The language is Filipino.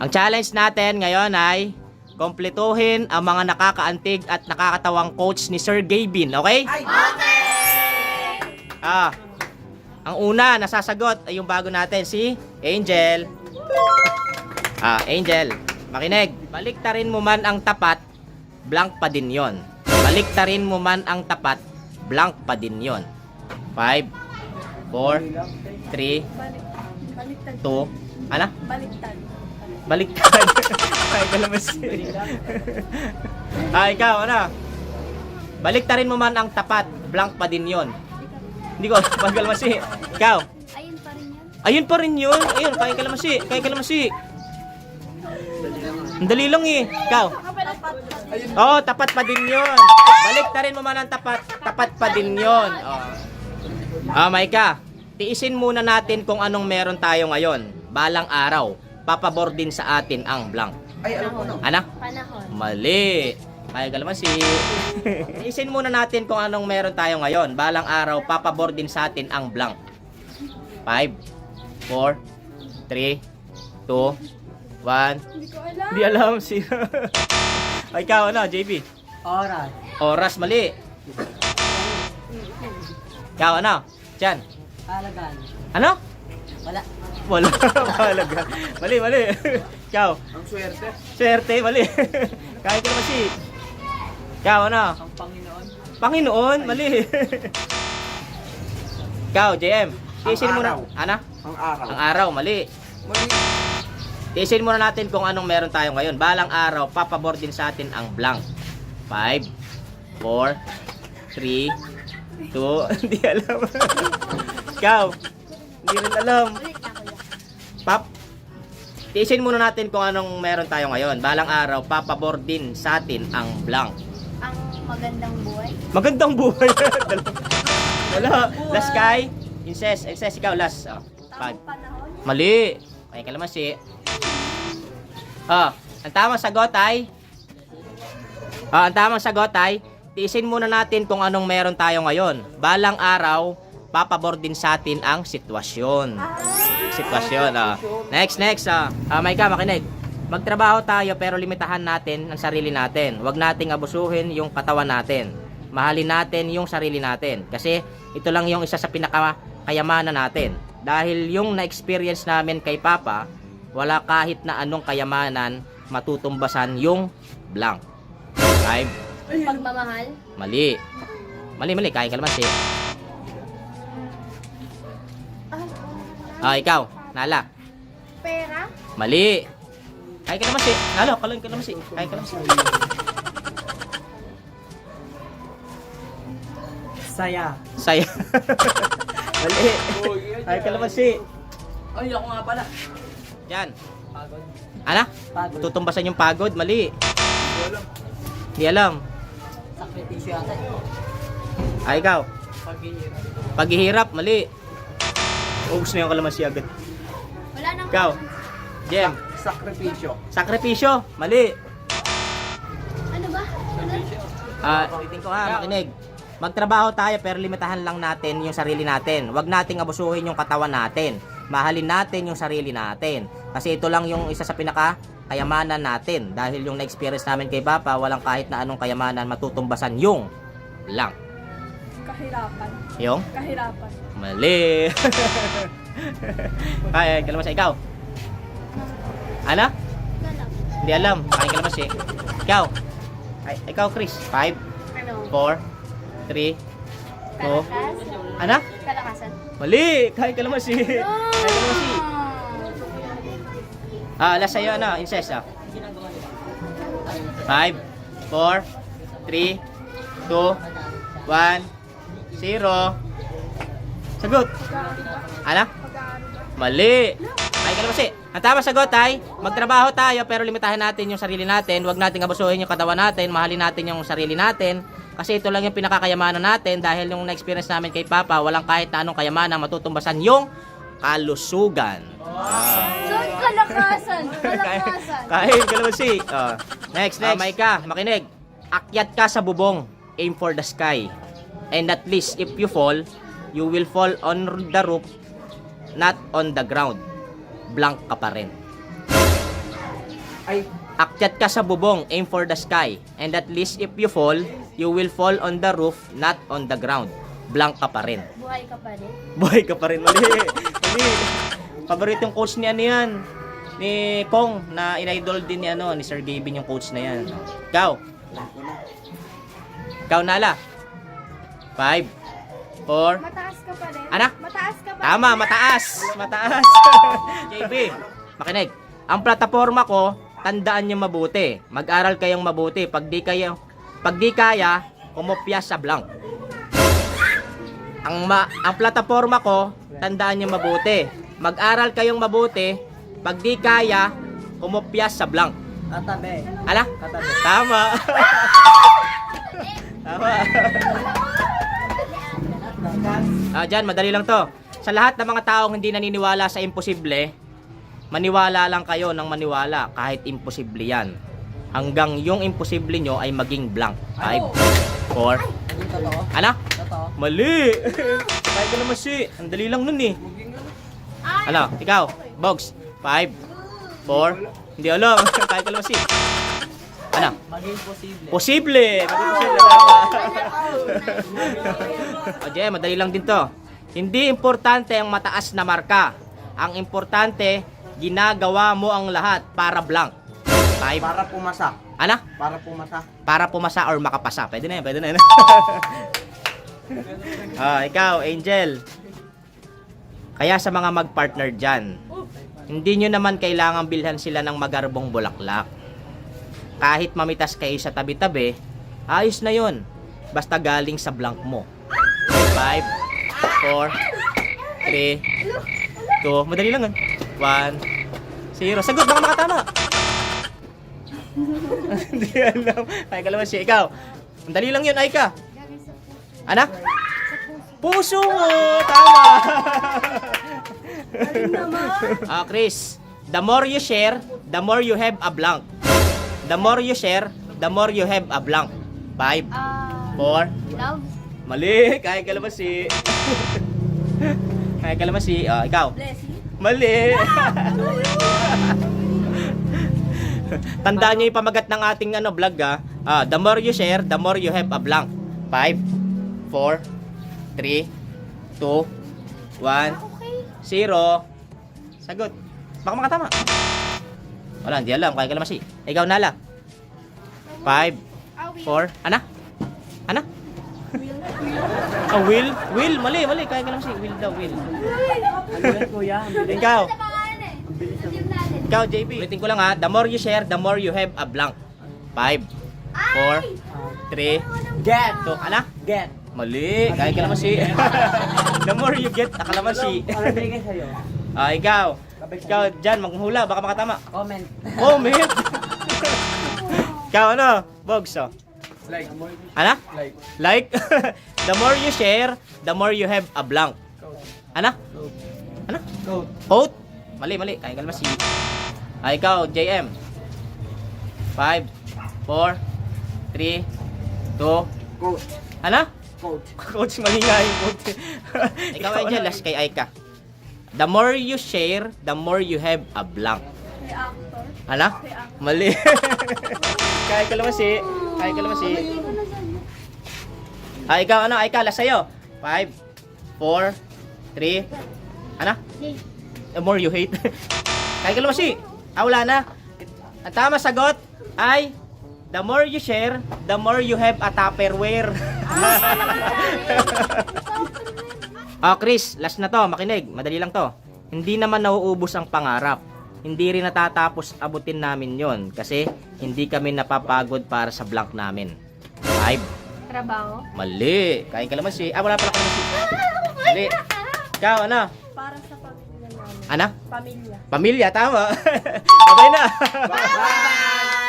Ang challenge natin ngayon ay kompletuhin ang mga nakakaantig at nakakatawang quotes ni Sir Gavin, okay? Ah, ang una nasasagot ay yung bago natin si Angel. Ah, Angel, makinig. Baliktarin mo man ang tapat, blank pa din yon. Baliktarin mo man ang tapat, blank pa din yon. 5, 4, 3, Balik, baliktad. 2, ano? Baliktad. Baliktad. Ay, kalamas. ah, ikaw, ano? Baliktarin mo man ang tapat, blank pa din yon. Hindi ko, pagkalmasi. Ikaw, Ayun pa rin yan. Ayun pa rin yun. Ayun, kaya kalamasi. Kaya kalamasi. Ang dali lang eh. Ikaw. Oo, oh, tapat pa din yun. Balik na rin mo man ang tapat. Tapat pa din yun. Oh. Ah, Maika. Tiisin muna natin kung anong meron tayo ngayon. Balang araw. Papabor din sa atin ang blank. Ay, alam ko na. Ano? Panahon. Mali. Kaya kalamasi. Tiisin muna natin kung anong meron tayo ngayon. Balang araw, papabor din sa atin ang blank. 5, 4, 3, 2, 1. Hindi ko alam. Hindi alam si... Ay, ikaw ano, JB? Oras. Oras, mali. Ikaw ano? Diyan. Alagan. Ano? Wala. Wala. Mahalaga. mali, mali. Ikaw. Ang swerte. Swerte, mali. Kahit naman si... Ikaw ano? Ang Panginoon. Panginoon, mali. Ikaw, JM. Tiisin mo na. araw. Ano? Ang araw. Ang araw, mali. Mali. Tiisin muna natin kung anong meron tayo ngayon. Balang araw, papabor din sa atin ang blank. 5, 4, 3, 2, hindi alam. Ikaw, hindi rin alam. Ulit tiisin muna natin kung anong meron tayo ngayon. Balang araw, papabor din sa atin ang blank. Ang magandang buhay. Magandang buhay. Wala. Last kay, incest. Incest, ikaw, last. Oh. Tamang panahon. Mali. May kalamansi. Ah, ang tamang sagot ay Ah, ang tamang sagot ay tiisin muna natin kung anong meron tayo ngayon. Balang araw, papabor din sa atin ang sitwasyon. Sitwasyon, ah. Next, next, ah. Ah, may ka, makinig. Magtrabaho tayo pero limitahan natin ang sarili natin. Huwag nating abusuhin yung katawan natin. Mahalin natin yung sarili natin. Kasi ito lang yung isa sa pinakakayamanan natin. Dahil yung na-experience namin kay Papa, wala kahit na anong kayamanan matutumbasan yung blank. Five. Pagmamahal. Mali. Mali, mali. Kaya ka naman si. Ah, ikaw. Nala. Pera. Mali. Kaya ka naman si. Nalo, kalon ka naman si. Kaya ka naman si. Saya. Saya. Mali. Kaya ka naman si. Ay, ako nga pala. Yan. Pagod. Ana? Pagod. Tutumbasan yung pagod. Mali. Hindi alam. Di alam. Sakripisyo yata. Ah, ikaw. Paghihirap. Paghihirap. Mali. Ubus na yung kalamansi agad. Wala nang Ikaw. Jem. Sakripisyo. Sakripisyo. Mali. Ano ba? Ano? Ah, ulitin ko ha, makinig. Magtrabaho tayo pero limitahan lang natin yung sarili natin. Huwag nating abusuhin yung katawan natin. Mahalin natin yung sarili natin. Kasi ito lang yung isa sa pinaka kayamanan natin. Dahil yung na-experience namin kay Papa, walang kahit na anong kayamanan matutumbasan yung lang. Kahirapan. Yung? Kahirapan. Mali. Ay, kalamas ikaw. Ano? Wala. Hindi alam. Ay, kalamas eh. Ikaw. Ay, ikaw, Chris. 5, Ano? 4, 3, 2, Kalakas. ano? Kalakasan. Mali! Kain ka naman si... Kain ka naman si... Ah, last sa'yo ano, incest ah. 5, 4, 3, 2, 1, 0. Sagot! Ano? Mali! Kain ka naman si... Ang tama sagot ay, magtrabaho tayo pero limitahan natin yung sarili natin. Huwag nating abusuhin yung katawan natin. Mahalin natin yung sarili natin. Kasi ito lang yung pinakakayamanan natin dahil yung na-experience namin kay Papa, walang kahit na anong kayamanan matutumbasan yung kalusugan. So, kalakasan. Kalakasan. Kahit ka naman si. Oh. Next, next. may ka, makinig. Akyat ka sa bubong. Aim for the sky. And at least, if you fall, you will fall on the roof, not on the ground. Blank ka pa rin. Ay, Akyat ka sa bubong, aim for the sky. And at least if you fall, you will fall on the roof, not on the ground. Blank ka pa rin. Buhay ka pa rin. Buhay ka pa rin. Mali. Mali. Paboritong coach ni ano yan. Ni Kong na in-idol din ni ano ni Sir Gavin yung coach na yan. Ikaw. Ikaw nala. Five. Four. Mataas ka pa rin. Anak? Mataas ka pa Tama, mataas. Mataas. JB, makinig. Ang plataforma ko, tandaan niyo mabuti. Mag-aral kayong mabuti. Pag di kayo, pag di kaya, umopya sa blank. Ang ma, ang plataforma ko, tandaan niyo mabuti. Mag-aral kayong mabuti. Pag di kaya, umopya sa blank. katabi. Ala? Katabi. Tama. Tama. Ah, dyan, madali lang to. Sa lahat ng mga taong hindi naniniwala sa imposible, maniwala lang kayo ng maniwala kahit imposible yan. Hanggang yung imposible nyo ay maging blank. 5, 4, Naging totoo. ano? Totoo. Mali! Kaya ko naman si. Ang dali lang nun eh. Ano? Ikaw? Bogs? 5, 4, hindi alam. Kaya ko naman si. Ano? Maging posible. Posible! Maging posible. Tama. o, Jay, madali lang din to. Hindi importante ang mataas na marka. Ang importante, ginagawa mo ang lahat para blank. Five. Para pumasa. Ano? Para pumasa. Para pumasa or makapasa. Pwede na yan, pwede na yan. ah, ikaw, Angel. Kaya sa mga mag-partner dyan, hindi nyo naman kailangan bilhan sila ng magarbong bulaklak. Kahit mamitas kayo sa tabi-tabi, ayos na yon. Basta galing sa blank mo. 5, 4, 3, 2, madali lang yan. 1, 0. Sagot, baka makatama. Hindi alam. Ay, kalamansi. Ikaw. Ang dali lang yun, Aika. Anak? Puso. Mo! Tama! Ah, Chris. The more you share, the more you have a blank. The more you share, the more you have a blank. Five, Ah, four, love. mali. Kaya kalamansi. Kaya kalamansi. Ah, ikaw. Blessing. Mali. Tandaan niyo yung pamagat ng ating ano vlog ah. Ah, the more you share, the more you have a blank. 5 4 3 2 1 Ah, okay. 0 Sagot. Baka makatama. Wala, hindi alam. Kaya ka naman si. Ikaw nala. 5 will. 4 Ana? Ana? Ah, will? Will? Mali, mali. Kaya ka naman si. Will daw, will. Ano kuya? Ikaw. Ikaw, JP. Ulitin ko lang ha. The more you share, the more you have a blank. 5, 4, 3, Get. 2. Ana? Get. Mali. Kaya ka naman si. the more you get, akala si. Ano sa'yo? ah, ikaw. Ikaw, dyan, manghula. Baka makatama. Comment. Comment. ikaw, ano? Bogs, oh. Like. Ana? Like. Like? the more you share, the more you have a blank. Ana? Ano? Go. Quote? Mali, mali. Kaya ka naman si... Ah, ikaw, JM. 5, 4, 3, 2, Coach. ano? Coach. Coach, mali nga yung coach. ikaw, Angel, last kay Aika. The more you share, the more you have a blank. May actor. Ano? Mali. Kaya ka naman si... Kaya ka naman si... Mali ko na saan. Ah, ikaw, ano? Aika, last sa'yo. 5, 4, 3, ano? The more you hate. Kaya ka naman si... Ah, wala na. Ang tama sagot ay... The more you share, the more you have a Tupperware. Ah, Chris, last na to, makinig. Madali lang to. Hindi naman nauubos ang pangarap. Hindi rin natatapos abutin namin yon kasi hindi kami napapagod para sa blank namin. Five. Trabaho. Mali. Kain ka naman si... Ah, wala pala kalamansi. Mali. Ikaw, ano? Para sa pamilya namin. Ano? Pamilya. Pamilya, tama. okay na. Bye!